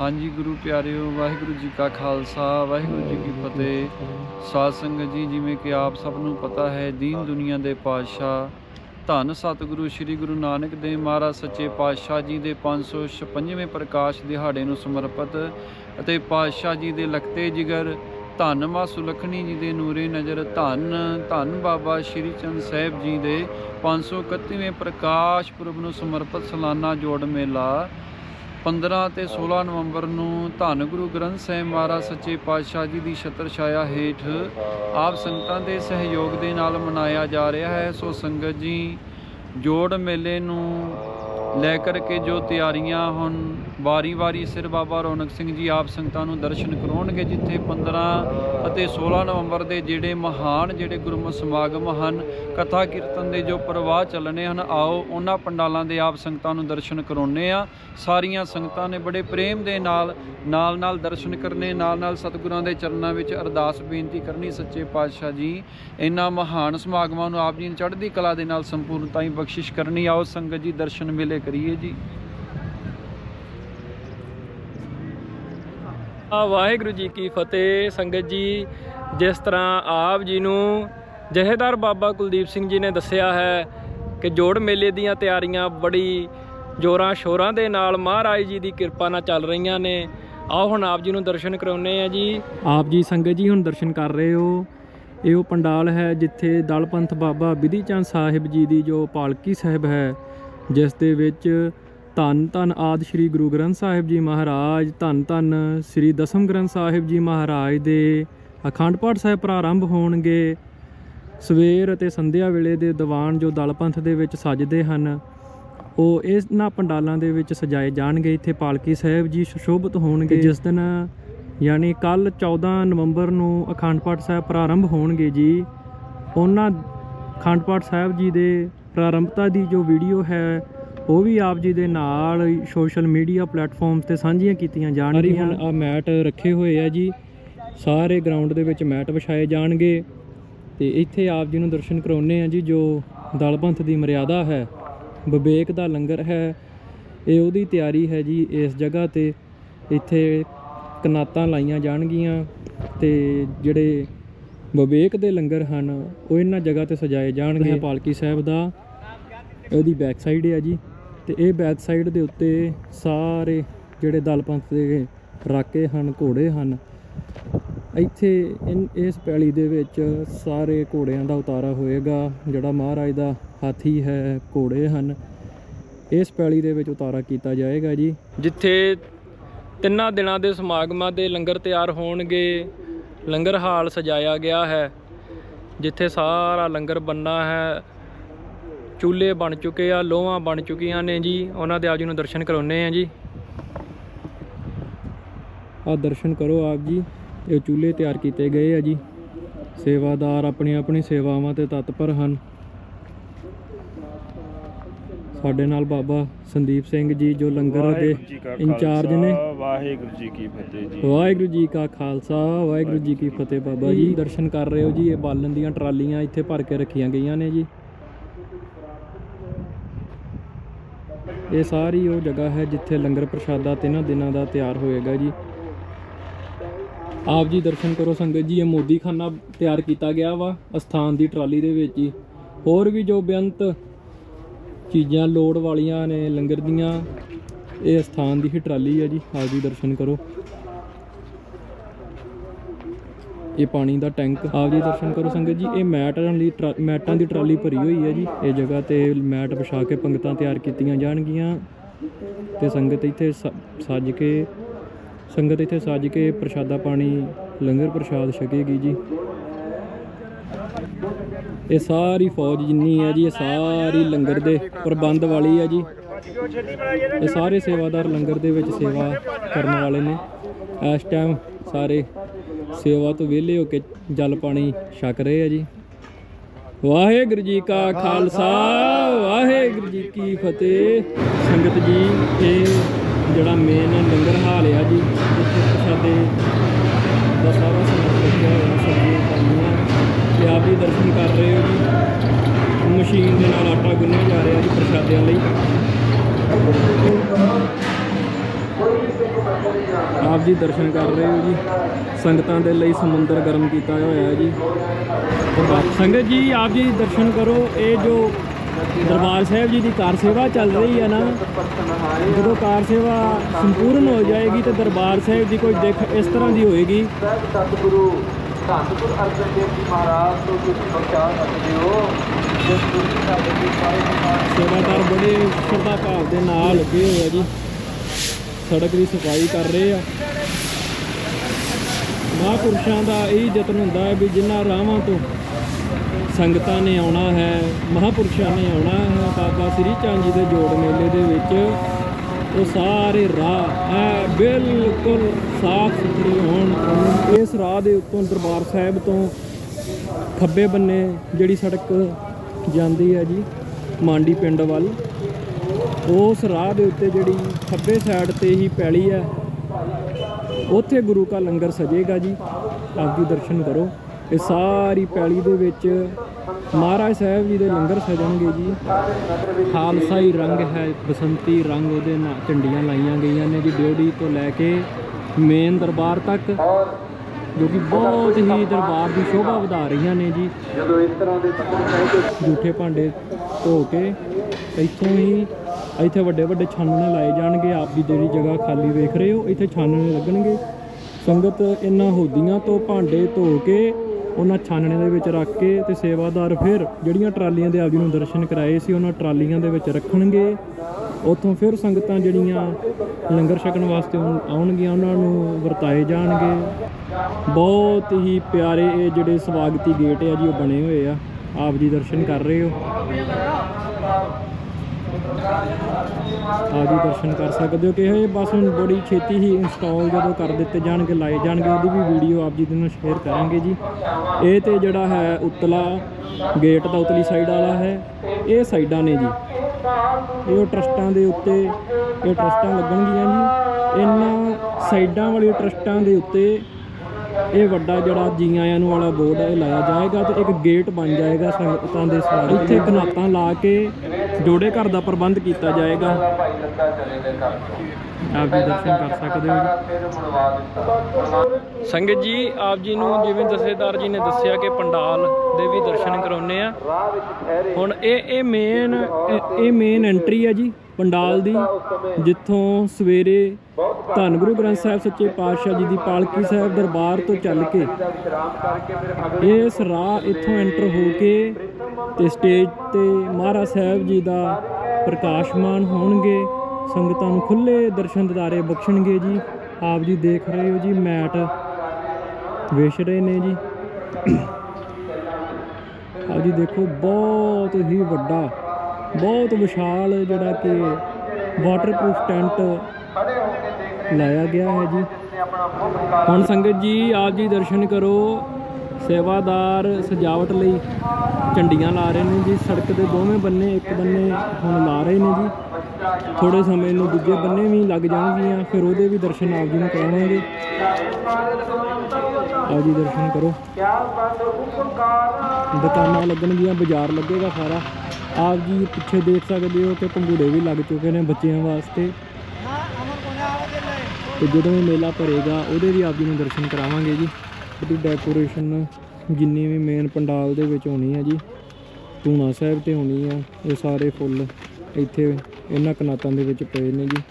ਹਾਂਜੀ ਗੁਰੂ ਪਿਆਰਿਓ, ਵਾਹਿਗੁਰੂ ਜੀ ਕਾ ਖਾਲਸਾ, ਵਾਹਿਗੁਰੂ ਜੀ ਕੀ ਫਤਿਹ। ਸਾਧ ਸੰਗਤ ਜੀ, ਜਿਵੇਂ ਕਿ ਆਪ ਸਭ ਨੂੰ ਪਤਾ ਹੈ, ਦੀਨ ਦੁਨੀਆ ਦੇ ਪਾਤਸ਼ਾਹ, ਧੰਨ ਸਤਿਗੁਰੂ ਸ੍ਰੀ ਗੁਰੂ ਨਾਨਕ ਦੇਵ ਮਹਾਰਾਜ ਸੱਚੇ ਪਾਤਸ਼ਾਹ ਜੀ ਦੇ 556ਵੇਂ ਪ੍ਰਕਾਸ਼ ਦਿਹਾੜੇ ਨੂੰ ਸਮਰਪਿਤ ਅਤੇ ਪਾਤਸ਼ਾਹ ਜੀ ਦੇ ਲਖਤੇ ਜਿਗਰ, ਧੰਨ ਮਾ ਸੁਲਖਣੀ ਜੀ ਦੇ ਨੂਰੇ ਨਜ਼ਰ, ਧੰਨ ਧੰਨ ਬਾਬਾ ਸ਼੍ਰੀ ਚੰਦ ਸਾਹਿਬ ਜੀ ਦੇ 531ਵੇਂ ਪ੍ਰਕਾਸ਼ ਪੁਰਬ ਨੂੰ ਸਮਰਪਿਤ ਸਾਲਾਨਾ ਜੋੜ ਮੇਲਾ 15 ਤੇ 16 ਨਵੰਬਰ ਨੂੰ ਧੰਨ ਗੁਰੂ ਗ੍ਰੰਥ ਸਾਹਿਬ ਮਹਾਰਾਜ ਸੱਚੇ ਪਾਤਸ਼ਾਹ ਜੀ ਦੀ ਛਤਰ ਛਾਇਆ ਹੇਠ ਆਪ ਸੰਗਤਾਂ ਦੇ ਸਹਿਯੋਗ ਦੇ ਨਾਲ ਮਨਾਇਆ ਜਾ ਰਿਹਾ ਹੈ। ਸੋ ਸੰਗਤ ਜੀ, ਜੋੜ ਮੇਲੇ ਨੂੰ ਲੈ ਕਰਕੇ ਜੋ ਤਿਆਰੀਆਂ ਹੁਣ ਵਾਰੀ-ਵਾਰੀ ਸਿਰ ਬਾਬਾ ਰੌਣਕ ਸਿੰਘ ਜੀ ਆਪ ਸੰਗਤਾਂ ਨੂੰ ਦਰਸ਼ਨ ਕਰਾਉਣਗੇ ਜਿੱਥੇ 15 ਅਤੇ 16 ਨਵੰਬਰ ਦੇ ਜਿਹੜੇ ਮਹਾਨ, ਜਿਹੜੇ ਗੁਰਮਤਿ ਸਮਾਗਮ ਹਨ, ਕਥਾ ਕੀਰਤਨ ਦੇ ਜੋ ਪ੍ਰਵਾਹ ਚੱਲਣੇ ਹਨ, ਆਓ ਉਹਨਾਂ ਪੰਡਾਲਾਂ ਦੇ ਆਪ ਸੰਗਤਾਂ ਨੂੰ ਦਰਸ਼ਨ ਕਰਾਉਣੇ ਆ ਸਾਰੀਆਂ ਸੰਗਤਾਂ ਨੇ ਬੜੇ ਪ੍ਰੇਮ ਦੇ ਨਾਲ ਨਾਲ ਨਾਲ ਦਰਸ਼ਨ ਕਰਨੇ ਨਾਲ ਨਾਲ ਸਤਿਗੁਰਾਂ ਦੇ ਚਰਨਾਂ ਵਿੱਚ ਅਰਦਾਸ ਬੇਨਤੀ ਕਰਨੀ ਸੱਚੇ ਪਾਤਸ਼ਾਹ ਜੀ। ਇਹਨਾਂ ਮਹਾਨ ਸਮਾਗਮਾਂ ਨੂੰ ਆਪ ਜੀ ਨੇ ਚੜ੍ਹਦੀ ਕਲਾ ਦੇ ਨਾਲ ਸੰਪੂਰਨਤਾ ਹੀ ਬਖਸ਼ਿਸ਼ ਕਰਨੀ। ਆਓ ਸੰਗਤ ਜੀ ਦਰਸ਼ਨ ਮਿਲੇ ਕਰੀਏ ਜੀ। ਆ ਵਾਹਿਗੁਰੂ ਜੀ ਕੀ ਫਤਿਹ। ਸੰਗਤ ਜੀ, ਜਿਸ ਤਰ੍ਹਾਂ ਆਪ ਜੀ ਨੂੰ ਜਹੇਦਾਰ ਬਾਬਾ ਕੁਲਦੀਪ ਸਿੰਘ ਜੀ ਨੇ ਦੱਸਿਆ ਹੈ ਕਿ ਜੋੜ ਮੇਲੇ ਦੀਆਂ ਤਿਆਰੀਆਂ ਬੜੀ ਜੋਰਾਂ ਸ਼ੋਰਾਂ ਦੇ ਨਾਲ ਮਹਾਰਾਜ ਜੀ ਦੀ ਕਿਰਪਾ ਨਾਲ ਚੱਲ ਰਹੀਆਂ ਨੇ। ਆਓ ਹੁਣ ਆਪ ਜੀ ਨੂੰ ਦਰਸ਼ਨ ਕਰਾਉਨੇ ਆ ਜੀ। ਆਪ ਜੀ ਸੰਗਤ ਜੀ ਹੁਣ ਦਰਸ਼ਨ ਕਰ ਰਹੇ ਹੋ। ਇਹ ਉਹ ਪੰਡਾਲ ਹੈ ਜਿੱਥੇ ਦਲਪੰਥ ਬਾਬਾ ਵਿਧੀ ਚੰਦ ਸਾਹਿਬ ਜੀ ਦੀ ਜੋ ਪਾਲਕੀ ਸਾਹਿਬ ਹੈ ਜਿਸ ਦੇ ਵਿੱਚ ਧੰਨ ਧੰਨ ਆਦਿ ਸ੍ਰੀ ਗੁਰੂ ਗ੍ਰੰਥ ਸਾਹਿਬ ਜੀ ਮਹਾਰਾਜ, ਧੰਨ ਧੰਨ ਸ੍ਰੀ ਦਸਮ ਗ੍ਰੰਥ ਸਾਹਿਬ ਜੀ ਮਹਾਰਾਜ ਦੇ ਅਖੰਡ ਪਾਠ ਸਾਹਿਬ ਪ੍ਰਾਰੰਭ ਹੋਣਗੇ। ਸਵੇਰ ਅਤੇ ਸੰਧਿਆ ਵੇਲੇ ਦੇ ਦੀਵਾਨ ਜੋ ਦਲ ਪੰਥ ਦੇ ਵਿੱਚ ਸਜਦੇ ਹਨ, ਉਹ ਇਹਨਾਂ ਪੰਡਾਲਾਂ ਦੇ ਵਿੱਚ ਸਜਾਏ ਜਾਣਗੇ। ਇੱਥੇ ਪਾਲਕੀ ਸਾਹਿਬ ਜੀ ਸੁਸ਼ੋਭਿਤ ਹੋਣਗੇ। ਜਿਸ ਦਿਨ ਯਾਨੀ ਕੱਲ 14 ਨਵੰਬਰ ਨੂੰ ਅਖੰਡ ਪਾਠ ਸਾਹਿਬ ਪ੍ਰਾਰੰਭ ਹੋਣਗੇ ਜੀ, ਉਹਨਾਂ ਅਖੰਡ ਪਾਠ ਸਾਹਿਬ ਜੀ ਦੇ ਪ੍ਰਾਰੰਭਤਾ ਦੀ ਜੋ ਵੀਡੀਓ ਹੈ ਉਹ ਵੀ ਆਪ ਜੀ ਦੇ ਨਾਲ ਸੋਸ਼ਲ ਮੀਡੀਆ ਪਲੇਟਫਾਰਮਸ ਤੇ ਸਾਂਝੀਆਂ ਕੀਤੀਆਂ ਜਾਣਗੀਆਂ। ਹੁਣ ਆ ਮੈਟ ਰੱਖੇ ਹੋਏ ਆ ਜੀ। ਸਾਰੇ ਗਰਾਊਂਡ ਦੇ ਵਿੱਚ ਮੈਟ ਵਿਛਾਏ ਜਾਣਗੇ। ਤੇ ਇੱਥੇ ਆਪ ਜੀ ਨੂੰ ਦਰਸ਼ਨ ਕਰਾਉਣੇ ਆ ਜੀ ਜੋ ਦਲਪੰਥ ਦੀ ਮਰਿਆਦਾ ਹੈ ਵਿਵੇਕ ਦਾ ਲੰਗਰ ਹੈ ਇਹ ਉਹਦੀ ਤਿਆਰੀ ਹੈ ਜੀ ਇਸ ਜਗ੍ਹਾ ਤੇ। ਇੱਥੇ ਕਨਾਤਾਂ ਲਾਈਆਂ ਜਾਣਗੀਆਂ ਤੇ ਜਿਹੜੇ ਵਿਵੇਕ ਦੇ ਲੰਗਰ ਹਨ ਉਹ ਇਹਨਾਂ ਜਗ੍ਹਾ ਤੇ ਸਜਾਏ ਜਾਣਗੇ। ਪਾਲਕੀ ਸਾਹਿਬ ਦਾ ਇਹਦੀ ਬੈਕ ਸਾਈਡ ਹੈ ਜੀ। ਤੇ ਇਹ ਬੈਕ ਸਾਈਡ ਦੇ ਉੱਤੇ ਸਾਰੇ ਜਿਹੜੇ ਦਲ ਪੰਥ ਦੇ ਰਾਕੇ ਹਨ, ਘੋੜੇ ਹਨ, ਇੱਥੇ ਇਨ, ਇਸ ਪੈਲੀ ਦੇ ਵਿੱਚ ਸਾਰੇ ਘੋੜਿਆਂ ਦਾ ਉਤਾਰਾ ਹੋਏਗਾ, ਜਿਹੜਾ ਮਹਾਰਾਜ ਦਾ ਹਾਥੀ ਹੈ, ਘੋੜੇ ਹਨ। ਇਸ ਪੈਲੀ ਦੇ ਵਿੱਚ ਉਤਾਰਾ ਕੀਤਾ ਜਾਏਗਾ ਜੀ। ਜਿੱਥੇ ਤਿੰਨਾਂ ਦਿਨਾਂ ਦੇ ਸਮਾਗਮਾਂ ਦੇ ਲੰਗਰ ਤਿਆਰ ਹੋਣਗੇ, ਲੰਗਰ ਹਾਲ ਸਜਾਇਆ ਗਿਆ ਹੈ। ਜਿੱਥੇ ਸਾਰਾ ਲੰਗਰ ਬੰਨਾ ਹੈ ਚੁੱਲ੍ਹੇ ਬਣ ਚੁੱਕੇ ਆ ਲੋਹਾਂ ਬਣ ਚੁੱਕੀਆਂ ਨੇ ਜੀ। ਉਹਨਾਂ ਦੇ ਆਪ ਜੀ ਨੂੰ ਦਰਸ਼ਨ ਕਰਾਉਣੇ ਆ ਜੀ। ਆ ਦਰਸ਼ਨ ਕਰੋ ਆਪ ਜੀ। ਇਹ ਚੁੱਲ੍ਹੇ ਤਿਆਰ ਕੀਤੇ ਗਏ ਆ ਜੀ। ਸੇਵਾਦਾਰ ਆਪਣੀ ਆਪਣੀ ਸੇਵਾਵਾਂ ਤੇ ਤਤਪਰ ਹਨ। ਸਾਡੇ ਨਾਲ ਬਾਬਾ ਸੰਦੀਪ ਸਿੰਘ ਜੀ ਜੋ ਲੰਗਰ ਦੇ ਇੰਚਾਰਜ ਨੇ। ਵਾਹਿਗੁਰੂ ਜੀ ਕੀ ਫਤਿਹ ਜੀ। ਵਾਹਿਗੁਰੂ ਜੀ ਕਾ ਖਾਲਸਾ ਵਾਹਿਗੁਰੂ ਜੀ ਕੀ ਫਤਿਹ ਬਾਬਾ ਜੀ। ਦਰਸ਼ਨ ਕਰ ਰਹੇ ਹੋ ਜੀ ਇਹ ਬਾਲਣ ਦੀਆਂ ਟਰਾਲੀਆਂ ਇੱਥੇ ਭਰ ਕੇ ਰੱਖੀਆਂ ਗਈਆਂ ਨੇ ਜੀ। ਇਹ ਸਾਰੀ ਉਹ ਜਗ੍ਹਾ ਹੈ ਜਿੱਥੇ ਲੰਗਰ ਪ੍ਰਸ਼ਾਦਾ ਤਿੰਨਾਂ ਦਿਨਾਂ ਦਾ ਤਿਆਰ ਹੋਏਗਾ ਜੀ। ਆਪ ਜੀ ਦਰਸ਼ਨ ਕਰੋ ਸੰਗਤ ਜੀ, ਇਹ ਮੋਦੀ ਖਾਨਾ ਤਿਆਰ ਕੀਤਾ ਗਿਆ ਵਾ ਅਸਥਾਨ ਦੀ ਟਰਾਲੀ ਦੇ ਵਿੱਚ ਹੀ ਹੋਰ ਵੀ ਜੋ ਬੇਅੰਤ ਚੀਜ਼ਾਂ ਲੋੜ ਵਾਲੀਆਂ ਨੇ ਲੰਗਰ ਦੀਆਂ, ਇਹ ਸਥਾਨ ਦੀ ਹੀ ਟਰਾਲੀ ਹੈ ਜੀ। ਆਪ ਜੀ ਦਰਸ਼ਨ ਕਰੋ। ਇਹ ਪਾਣੀ ਦਾ ਟੈਂਕ। ਆਪ ਜੀ ਦਰਸ਼ਨ ਕਰੋ ਸੰਗਤ ਜੀ, ਇਹ ਮੈਟਾਂ ਦੀ ਟਰਾ- ਮੈਟਾਂ ਦੀ ਟਰਾਲੀ ਭਰੀ ਹੋਈ ਹੈ ਜੀ। ਇਹ ਜਗ੍ਹਾ ਤੇ ਮੈਟ ਵਿਛਾ ਕੇ ਪੰਗਤਾਂ ਤਿਆਰ ਕੀਤੀਆਂ ਜਾਣਗੀਆਂ। ਤੇ ਸੰਗਤ ਇੱਥੇ ਸ- ਸੱਜ ਕੇ, ਸੰਗਤ ਇੱਥੇ ਸੱਜ ਕੇ ਪ੍ਰਸ਼ਾਦਾ ਪਾਣੀ, ਲੰਗਰ ਪ੍ਰਸ਼ਾਦ ਛਕੇਗੀ ਜੀ। ਇਹ ਸਾਰੀ ਫੌਜ ਜਿੰਨੀ ਹੈ ਜੀ, ਇਹ ਸਾਰੀ ਲੰਗਰ ਦੇ ਪ੍ਰਬੰਧ ਵਾਲੀ ਹੈ ਜੀ। ਇਹ ਸਾਰੇ ਸੇਵਾਦਾਰ ਲੰਗਰ ਦੇ ਵਿੱਚ ਸੇਵਾ ਕਰਨ ਵਾਲੇ ਨੇ। ਇਸ ਟਾਈਮ ਸਾਰੇ ਸੇਵਾ ਤੋਂ ਵਿਹਲੇ ਹੋ ਕੇ ਜਲ ਪਾਣੀ ਛਕ ਰਹੇ ਆ ਜੀ। ਵਾਹਿਗੁਰੂ ਜੀ ਕਾ ਖਾਲਸਾ, ਵਾਹਿਗੁਰੂ ਜੀ ਕੀ ਫਤਿਹ। ਸੰਗਤ ਜੀ, ਇਹ ਜਿਹੜਾ ਮੇਨ ਲੰਗਰ ਹਾਲ ਆ ਜੀ, ਇੱਥੇ ਪ੍ਰਸ਼ਾਦੇ ਦਾ ਸਾਰਾ ਸਮਾਨ ਰੱਖਿਆ ਹੋਇਆ, ਸਬਜ਼ੀਆਂ ਪਾਈਆਂ ਤੇ ਆਪ ਜੀ ਦਰਸ਼ਨ ਕਰ ਰਹੇ ਹੋ ਜੀ। ਮਸ਼ੀਨ ਦੇ ਨਾਲ ਆਟਾ ਗੁੰਨਿਆ ਜਾ ਰਿਹਾ ਜੀ ਪ੍ਰਸ਼ਾਦਿਆਂ ਲਈ। ਆਪ ਜੀ ਦਰਸ਼ਨ ਕਰ ਰਹੇ ਹੋ ਜੀ। ਸੰਗਤਾਂ ਦੇ ਲਈ ਸਮੁੰਦਰ ਗਰਮ ਕੀਤਾ ਹੋਇਆ ਹੈ ਜੀ। ਸੰਗਤ ਜੀ ਆਪ ਜੀ ਦਰਸ਼ਨ ਕਰੋ। ਇਹ ਜੋ ਦਰਬਾਰ ਸਾਹਿਬ ਜੀ ਦੀ ਕਾਰ ਸੇਵਾ ਚੱਲ ਰਹੀ ਹੈ ਨਾ ਜਦੋਂ ਕਾਰ ਸੇਵਾ ਸੰਪੂਰਨ ਹੋ ਜਾਏਗੀ ਤੇ ਦਰਬਾਰ ਸਾਹਿਬ ਦੀ ਕੋਈ ਦਿੱਖ ਇਸ ਤਰ੍ਹਾਂ ਦੀ ਹੋਏਗੀ। ਸਤਿਗੁਰੂ ਧੰਨ ਗੁਰੂ ਅਰਜਨ ਦੇਵ ਜੀ ਮਹਾਰਾਜ ਤੋਂ ਤੁਸੀਂ ਬਖਸ਼ਾ ਸਕਦੇ ਹੋ। ਸੇਵਾਦਾਰ ਬੜੇ ਸ਼ਰਧਾ ਭਾਵ ਦੇ ਨਾਲ ਲੱਗੇ ਹੋਏ ਆ ਜੀ। ਸੜਕ ਦੀ ਸਫ਼ਾਈ ਕਰ ਰਹੇ ਆ। ਮਹਾਂਪੁਰਸ਼ਾਂ ਦਾ ਇਹ ਯਤਨ ਹੁੰਦਾ ਹੈ ਵੀ ਜਿਨ੍ਹਾਂ ਰਾਹਾਂ ਤੋਂ ਸੰਗਤਾਂ ਨੇ ਆਉਣਾ ਹੈ, ਮਹਾਂਪੁਰਸ਼ਾਂ ਨੇ ਆਉਣਾ ਹੈ, ਬਾਬਾ ਸ੍ਰੀ ਚੰਦ ਜੀ ਦੇ ਜੋੜ ਮੇਲੇ ਦੇ ਵਿੱਚ ਉਹ ਸਾਰੇ ਰਾਹ ਐ ਬਿਲਕੁਲ ਸਾਫ਼ ਸੁਥਰੇ ਹੋਣ। ਇਸ ਰਾਹ ਦੇ ਉੱਤੋਂ ਦਰਬਾਰ ਸਾਹਿਬ ਤੋਂ ਖੱਬੇ ਬੰਨੇ ਜਿਹੜੀ ਸੜਕ ਜਾਂਦੀ ਹੈ ਜੀ, ਮਾਂਡੀ ਪਿੰਡ ਵੱਲ ਉਸ ਰਾਹ ਦੇ ਉੱਤੇ ਜਿਹੜੀ ਖੱਬੇ ਸਾਈਡ ਤੇ ਹੀ ਪੈਲੀ ਹੈ ਉੱਥੇ ਗੁਰੂ ਕਾ ਲੰਗਰ ਸਜੇਗਾ ਜੀ। ਆਪ ਜੀ ਦਰਸ਼ਨ ਕਰੋ। ਇਹ ਸਾਰੀ ਪੈਲੀ ਦੇ ਵਿੱਚ ਮਹਾਰਾਜ ਸਾਹਿਬ ਜੀ ਦੇ ਲੰਗਰ ਸਜਣਗੇ ਜੀ। ਖਾਲਸਾਈ ਰੰਗ ਹੈ ਬਸੰਤੀ ਰੰਗ ਉਹਦੇ ਨਾਲ ਝੰਡੀਆਂ ਲਾਈਆਂ ਗਈਆਂ ਨੇ ਜੀ। ਡਿਓੜੀ ਤੋਂ ਲੈ ਕੇ ਮੇਨ ਦਰਬਾਰ ਤੱਕ ਜੋ ਕਿ ਬਹੁਤ ਹੀ ਦਰਬਾਰ ਦੀ ਸ਼ੋਭਾ ਵਧਾ ਰਹੀਆਂ ਨੇ ਜੀ। ਜਦੋਂ ਇਸ ਤਰ੍ਹਾਂ ਦੇ ਜੂਠੇ ਭਾਂਡੇ ਧੋ ਕੇ ਇੱਥੋਂ ਹੀ ਇੱਥੇ ਵੱਡੇ ਵੱਡੇ ਛਾਨਣੇ ਲਾਏ ਜਾਣਗੇ, ਆਪ ਦੀ ਜਿਹੜੀ ਜਗ੍ਹਾ ਖਾਲੀ ਵੇਖ ਰਹੇ ਹੋ, ਇੱਥੇ ਛਾਨਣੇ ਲੱਗਣਗੇ। ਸੰਗਤ ਇਹਨਾਂ ਹੋਦੀਆਂ ਤੋਂ ਭਾਂਡੇ ਧੋ ਕੇ, ਉਹਨਾਂ ਛਾਨਣੇ ਦੇ ਵਿੱਚ ਰੱਖ ਕੇ ਤੇ ਸੇਵਾਦਾਰ ਫਿਰ ਜਿਹੜੀਆਂ ਟਰਾਲੀਆਂ ਦੇ ਆਪ ਜੀ ਨੂੰ ਦਰਸ਼ਨ ਕਰਾਏ ਸੀ, ਉਹਨਾਂ ਟਰਾਲੀਆਂ ਦੇ ਵਿੱਚ ਰੱਖਣਗੇ। ਉੱਥੋਂ ਫਿਰ ਸੰਗਤਾਂ ਜਿਹੜੀਆਂ ਲੰਗਰ ਛਕਣ ਵਾਸਤੇ ਆਉਣਗੀਆਂ, ਉਹਨਾਂ ਨੂੰ ਵਰਤਾਏ ਜਾਣਗੇ। ਬਹੁਤ ਹੀ ਪਿਆਰੇ ਇਹ ਜਿਹੜੇ ਸਵਾਗਤੀ ਗੇਟ ਆ ਜੀ, ਉਹ ਬਣੇ ਹੋਏ ਆ। ਆਪ ਜੀ ਦਰਸ਼ਨ ਕਰ ਰਹੇ ਹੋ। ਆਪ ਜੀ ਦਰਸ਼ਨ ਕਰ ਸਕਦੇ ਹੋ। ਕਿ ਇਹ ਬਸ ਹੁਣ ਬੜੀ ਛੇਤੀ ਹੀ ਇੰਸਟਾਲ ਜਦੋਂ ਕਰ ਦਿੱਤੇ ਜਾਣਗੇ, ਲਾਏ ਜਾਣਗੇ, ਉਹਦੀ ਵੀ ਵੀਡੀਓ ਆਪ ਜੀ ਦੇ ਨਾਲ ਸ਼ੇਅਰ ਕਰਾਂਗੇ ਜੀ। ਇਹ ਤੇ ਜਿਹੜਾ ਹੈ ਉਤਲਾ ਗੇਟ ਦਾ ਉਤਲੀ ਸਾਈਡ ਵਾਲਾ ਹੈ, ਇਹ ਸਾਈਡਾਂ ਨੇ ਜੀ। ਇਹ ਉਹ ਟਰਸਟਾਂ ਦੇ ਉੱਤੇ, ਇਹ ਟਰਸਟਾਂ ਲੱਗਣਗੀਆਂ ਜੀ। ਇਹਨਾਂ ਸਾਈਡਾਂ ਵਾਲੇ ਟਰਸਟਾਂ ਦੇ ਉੱਤੇ ਇਹ ਵੱਡਾ ਜਿਹੜਾ ਜੀ ਆਇਆਂ ਨੂੰ ਵਾਲਾ ਬੋਰਡ ਹੈ, ਇਹ ਲਾਇਆ ਜਾਏਗਾ ਤੇ ਇੱਕ ਗੇਟ ਬਣ ਜਾਏਗਾ ਸੰਗਤਾਂ ਦੇ ਸਵਾਗਤ ਇੱਥੇ ਕਨਾਤਾਂ ਲਾ ਕੇ ਜੋੜੇ ਘਰ ਦਾ ਪ੍ਰਬੰਧ ਕੀਤਾ ਜਾਏਗਾ। ਆਪ ਜੀ ਦਰਸ਼ਨ ਕਰ ਸਕਦੇ ਹੋ ਸੰਗਤ ਜੀ ਆਪ ਜੀ ਨੂੰ ਜਿਵੇਂ ਜਥੇਦਾਰ ਜੀ ਨੇ ਦੱਸਿਆ ਕਿ ਪੰਡਾਲ ਦੇ ਵੀ ਦਰਸ਼ਨ ਕਰਾਉਨੇ ਆ। ਹੁਣ ਇਹ ਇਹ ਮੇਨ ਇਹ ਮੇਨ ਐਂਟਰੀ ਹੈ ਜੀ ਪੰਡਾਲ ਦੀ ਜਿੱਥੋਂ ਸਵੇਰੇ ਧੰਨ ਗੁਰੂ ਗ੍ਰੰਥ ਸਾਹਿਬ ਸੱਚੇ ਪਾਤਸ਼ਾਹ ਜੀ ਦੀ ਪਾਲਕੀ ਸਾਹਿਬ ਦਰਬਾਰ ਤੋਂ ਚੱਲ ਕੇ ਇਸ ਰਾਹ ਇੱਥੋਂ ਐਂਟਰ ਹੋ ਕੇ ਤੇ ਸਟੇਜ ਤੇ ਮਹਾਰਾਜ ਸਾਹਿਬ ਜੀ ਦਾ ਪ੍ਰਕਾਸ਼ਮਾਨ ਹੋਣਗੇ, ਸੰਗਤਾਂ ਨੂੰ ਖੁੱਲੇ ਦਰਸ਼ਨ ਦਿਦਾਰੇ ਬਖਸ਼ਣਗੇ ਜੀ। ਆਪ ਜੀ ਦੇਖ ਰਹੇ ਹੋ ਜੀ, ਮੈਟ ਵੇਚ ਰਹੇ ਨੇ ਜੀ। ਆਪ ਜੀ ਦੇਖੋ, ਬਹੁਤ ਹੀ ਵੱਡਾ, ਬਹੁਤ ਵਿਸ਼ਾਲ ਜਿਹੜਾ ਕਿ ਵਾਟਰਪ੍ਰੂਫ ਟੈਂਟ ਲਾਇਆ ਗਿਆ ਹੈ ਜੀ। ਹੁਣ ਸੰਗਤ ਜੀ, ਆਪ ਜੀ ਦਰਸ਼ਨ ਕਰੋ। ਸੇਵਾਦਾਰ ਸਜਾਵਟ ਲਈ ਝੰਡੀਆਂ ਲਾ ਰਹੇ ਨੇ ਜੀ। ਸੜਕ ਦੇ ਦੋਵੇਂ ਬੰਨੇ, ਇੱਕ ਬੰਨੇ ਹੁਣ ਲਾ ਰਹੇ ਨੇ ਜੀ। ਥੋੜੇ ਸਮੇਂ ਨੂੰ ਦੂਜੇ ਬੰਨੇ ਵੀ ਲੱਗ ਜਾਣਗੀਆਂ, ਫਿਰ ਉਹਦੇ ਵੀ ਦਰਸ਼ਨ ਆਪ ਜੀ ਨੂੰ ਕਰਾਵਾਂਗੇ ਆਪ ਜੀ ਦਰਸ਼ਨ ਕਰੋ। ਦੁਕਾਨਾਂ ਲੱਗਣਗੀਆਂ, ਬਾਜ਼ਾਰ ਲੱਗੇਗਾ ਸਾਰਾ। ਆਪ ਜੀ ਪਿੱਛੇ ਦੇਖ ਸਕਦੇ ਹੋ ਕਿ ਪੰਗੂੜੇ ਵੀ ਲੱਗ ਚੁੱਕੇ ਨੇ ਬੱਚਿਆਂ ਵਾਸਤੇ। ਤੇ ਜਦੋਂ ਇਹ ਮੇਲਾ ਭਰੇਗਾ, ਉਹਦੇ ਵੀ ਆਪ ਜੀ ਨੂੰ ਦਰਸ਼ਨ ਕਰਾਵਾਂਗੇ ਜੀ। ਉਹਦੀ ਡੈਕੋਰੇਸ਼ਨ ਜਿੰਨੀ ਵੀ ਮੇਨ ਪੰਡਾਲ ਦੇ ਵਿੱਚ ਹੋਣੀ ਹੈ ਜੀ, ਧੂਣਾ ਸਾਹਿਬ ਤੇ ਹੋਣੀ ਆ, ਇਹ ਸਾਰੇ ਫੁੱਲ ਇੱਥੇ ਇਹਨਾਂ ਕਨਾਤਾਂ ਦੇ ਵਿੱਚ ਪਏ ਨੇ ਜੀ।